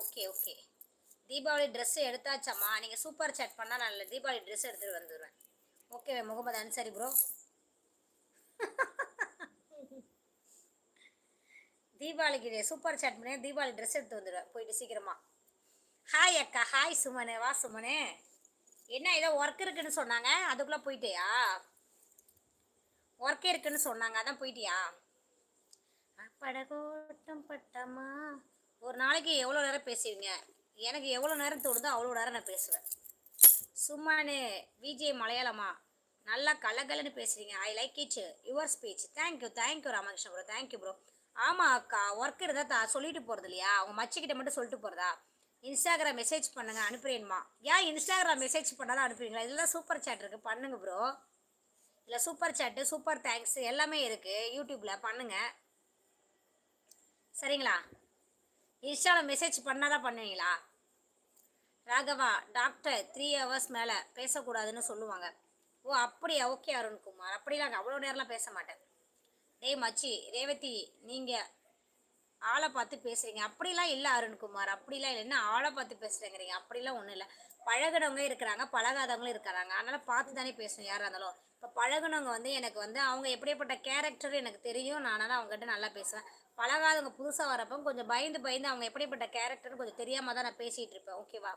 Okay okay Deepavali dress எடுத்தாச்சாம்மா? நீங்கள் super chat பண்ணால் நல்ல தீபாவளி ட்ரெஸ் எடுத்துகிட்டு வந்துடுவேன் ஓகே முகமது அன்சாரி ப்ரோ தீபாவளிக்கு சூப்பர் சேட் பண்ணி தீபாவளி ட்ரெஸ் எடுத்து வந்துடுவேன் போயிட்டு சீக்கிரமா. ஹாய் அக்கா ஹாய் சுமனே. வா சுமனே. என்ன ஏதோ ஒர்க் இருக்குன்னு சொன்னாங்க. அதுக்குள்ளே போயிட்டியா? ஒர்க் இருக்குன்னு சொன்னாங்க. அதான் போயிட்டியா? படகோட்டம் பட்டமா? ஒரு நாளைக்கு எவ்வளோ நேரம் பேசுவீங்க? எனக்கு எவ்வளோ நேரம் தோணுதோ அவ்வளோ நேரம் நான் பேசுவேன். சும்மானு விஜய் மலையாளமா? நல்லா கலகலன்னு பேசுறீங்க. I like it your speech thank you thank you Ramakrishna bro thank you bro ஆமாம் அக்கா ஒர்க் இருந்தால் தா சொல்லிட்டு போகிறது இல்லையா? அவங்க மச்சிக்கிட்ட மட்டும் சொல்லிட்டு போகிறதா இன்ஸ்டாகிராம் மெசேஜ் பண்ணுங்க அனுப்புறேன்மா. ஏன் இன்ஸ்டாகிராம் மெசேஜ் பண்ணாலும் அனுப்புறீங்களா? இதெல்லாம் சூப்பர் சேட் இருக்குது பண்ணுங்கள் ப்ரோ இல்லை சூப்பர் சேட்டு சூப்பர் தேங்க்ஸ் எல்லாமே இருக்குது யூடியூப்பில் பண்ணுங்கள் சரிங்களா? இன்ஸ்டாவில் மெசேஜ் பண்ணால் தான் பண்ணுவீங்களா? ராகவா டாக்டர் த்ரீ ஹவர்ஸ் மேலே பேசக்கூடாதுன்னு சொல்லுவாங்க. ஓ அப்படியா? ஓகே அருண்குமார். அப்படிலாம் அவ்வளோ நேரம்லாம் பேச மாட்டேன். டேய் மச்சி ரேவதி நீங்கள் ஆளை பார்த்து பேசுகிறீங்க அப்படிலாம் இல்லை அருண்குமார். அப்படிலாம் இல்லை. என்ன ஆளை பார்த்து பேசுகிறேங்கிறீங்க அப்படிலாம் ஒன்றும் இல்லை. பழகுனவங்க இருக்கிறாங்க பழகாதவங்களும் இருக்கிறாங்க. அதனால் பார்த்து தானே பேசணும் யாராக இருந்தாலும். இப்போ பழகுனவங்க வந்து எனக்கு வந்து அவங்க எப்படிப்பட்ட கேரக்டர் எனக்கு தெரியும். நான் அதனால் அவங்ககிட்ட நல்லா பேசுவேன். பழகாதவங்க புதுசாக வரப்போ கொஞ்சம் பயந்து பயந்து அவங்க எப்படிப்பட்ட கேரக்டர்னு கொஞ்சம் தெரியாமல் தான் நான் பேசிகிட்டு இருப்பேன் ஓகேவா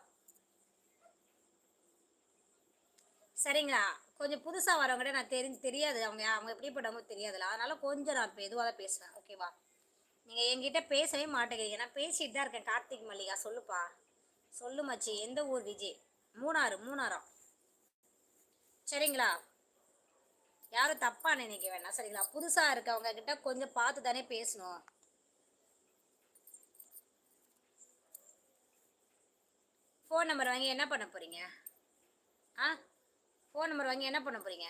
சரிங்களா? கொஞ்சம் புதுசாக வரவங்ககிட்ட நான் தெரிஞ்சு தெரியாது. அவங்க அவங்க எப்படிப்பட்டவங்க தெரியாதுல்ல. அதனால் கொஞ்சம் நான் இப்போ எதுவாக தான் பேசுவேன் ஓகேவா நீங்கள் என்கிட்ட பேசவே மாட்டேங்கிறீங்க. நான் பேசிகிட்டு தான் இருக்கேன் கார்த்திக் மல்லிகா சொல்லுப்பா. சொல்லு மச்சி எந்த ஊர் விஜய்? மூணாறு மூணாரம். சரிங்களா? யாரும் தப்பா நினைக்க வேணாம். சரிங்களா? புதுசாக இருக்கவங்க கிட்ட கொஞ்சம் பார்த்து தானே பேசணும். ஃபோன் நம்பர் வாங்கி என்ன பண்ண போறீங்க? ஆ? ஃபோன் நம்பர் வாங்கி என்ன பண்ண போறீங்க?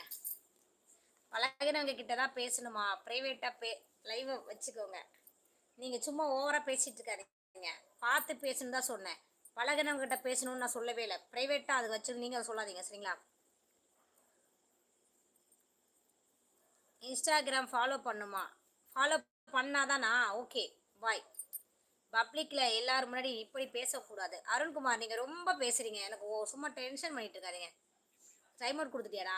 பழகினவங்க கிட்ட தான் பேசணுமா? ப்ரைவேட்டாக பே லைவை வச்சுக்கோங்க. நீங்கள் சும்மா ஓவராக பேசிகிட்டு இருக்காதீங்க. பார்த்து பேசணும் தான் சொன்னேன். பழகினவங்க கிட்ட பேசணும்னு நான் சொல்லவே இல்லை. ப்ரைவேட்டாக அது வச்சு நீங்கள் அதை சொல்லாதீங்க. சரிங்களா? இன்ஸ்டாகிராம் ஃபாலோ பண்ணுமா? ஃபாலோ பண்ணாதானா? ஓகே பாய் பப்ளிக்கில் எல்லாரும் முன்னாடி இப்படி பேசக்கூடாது. அருண்குமார் நீங்கள் ரொம்ப பேசுகிறீங்க எனக்கு ஓ சும்மா டென்ஷன் பண்ணிட்டு இருக்காதீங்க. டைம் அவுட் கொடுத்துட்டியாடா?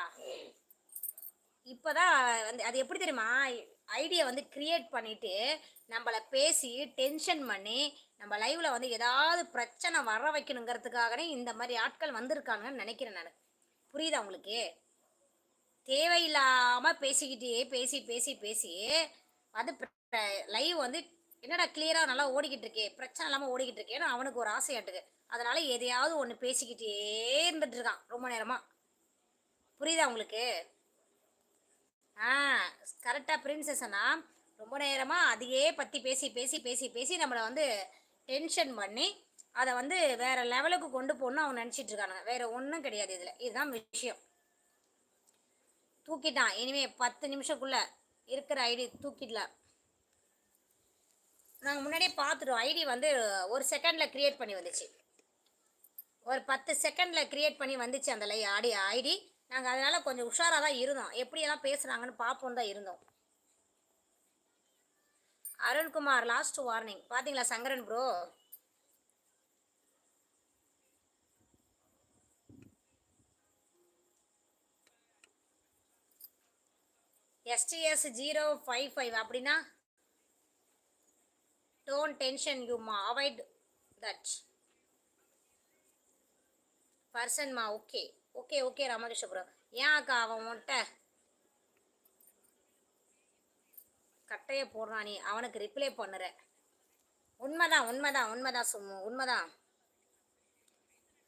இப்போ தான் வந்து அது எப்படி தெரியுமா? ஐடியா வந்து க்ரியேட் பண்ணிவிட்டு நம்மளை பேசி டென்ஷன் பண்ணி நம்ம லைவில் வந்து ஏதாவது பிரச்சனை வர வைக்கணுங்கிறதுக்காகவே இந்த மாதிரி ஆட்கள் வந்திருக்காங்கன்னு நினைக்கிறேன் நான். புரியுதா உங்களுக்கு? தேவையில்லாமல் பேசிக்கிட்டே பேசி பேசி பேசி அது லைவ் வந்து என்னடா கிளியராக நல்லா ஓடிக்கிட்டு இருக்கே பிரச்சனை இல்லாமல் ஓடிக்கிட்டு இருக்கேன்னு அவனுக்கு ஒரு ஆசையாட்டுக்கு அதனால எதையாவது ஒன்று பேசிக்கிட்டே இருந்துட்டு இருக்கான் ரொம்ப நேரமாக புரியுதா உங்களுக்கு? ஆ கரெக்டாக பிரின்சஸ்னா ரொம்ப நேரமாக அதையே பற்றி பேசி பேசி பேசி பேசி நம்மளை வந்து டென்ஷன் பண்ணி அதை வந்து வேறு லெவலுக்கு கொண்டு போகணும்னு அவன் நினச்சிட்டு இருக்கானுங்க. வேறு ஒன்றும் கிடையாது இதில். இதுதான் விஷயம். தூக்கிட்டான். இனிமே பத்து நிமிஷக்குள்ள இருக்கிற ஐடி தூக்கிடலாம் நாங்கள் முன்னாடியே பார்த்துட்டோம் ஐடி வந்து ஒரு செகண்டில் க்ரியேட் பண்ணி வந்துச்சு. ஒரு பத்து செகண்டில் க்ரியேட் பண்ணி வந்துச்சு அந்த லை ஆடி ஐடி. நாங்கள் அதனால் கொஞ்சம் உஷாராக தான் இருந்தோம். எப்படியெல்லாம் பேசுகிறாங்கன்னு பார்ப்போம் தான் இருந்தோம். அருண்குமார் லாஸ்ட் வார்னிங் பார்த்தீங்களா Sankaran bro STS zero five five அப்படின்னா டோன்ட் டென்ஷன் யூமா அவாய்ட் தட் பர்சன்மா ஓகே ஓகே ஓகே ராமகிருஷ்ணபுரம். ஏன் அக்கா அவன் உன்ட்ட கட்டையை போடுறான் நீ? அவனுக்கு ரிப்ளை பண்ணுற. உண்மைதான் உண்மைதான் உண்மைதான் சும்மு உண்மைதான்.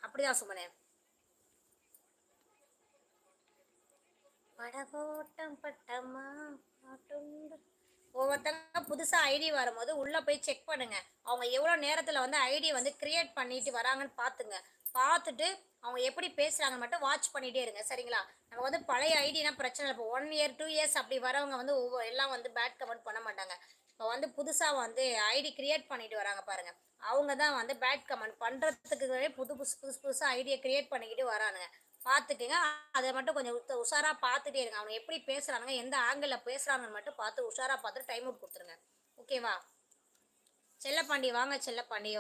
அப்படிதான் சும்மனே படகோட்டம் பட்டமா பாட்டுண்டு ஒவ்வொருத்தங்க புதுசாக ஐடி வரும்போது உள்ளே போய் செக் பண்ணுங்க. அவங்க எவ்வளோ நேரத்தில் வந்து ஐடி வந்து கிரியேட் பண்ணிட்டு வராங்கன்னு பார்த்துங்க. பார்த்துட்டு அவங்க எப்படி பேசுகிறாங்கன்னு மட்டும் வாட்ச் பண்ணிகிட்டே இருங்க சரிங்களா? நம்ம வந்து பழைய ஐடினா பிரச்சனை இல்லை. இப்போ ஒன் இயர் டூ இயர்ஸ் அப்படி வரவங்க வந்து ஒவ்வொரு எல்லாம் வந்து பேட் கமெண்ட் பண்ண மாட்டாங்க. இப்போ வந்து புதுசாக வந்து ஐடி கிரியேட் பண்ணிட்டு வராங்க பாருங்க. அவங்க தான் வந்து பேட் கமெண்ட் பண்ணுறதுக்கு புது புதுசு புதுசு புதுசாக ஐடியை கிரியேட் பண்ணிக்கிட்டு வரானுங்க. பார்த்துட்டுங்க அதை மட்டும் கொஞ்சம் உஷாராக பார்த்துட்டே இருங்க. அவங்க எப்படி பேசுகிறாங்க எந்த ஆங்கிளில் பேசுகிறாங்கன்னு மட்டும் பார்த்து உஷாராக பார்த்துட்டு டைம் அவுட் கொடுத்துருங்க. ஓகேவா செல்லப்பாண்டி வாங்க செல்லப்பாண்டியோ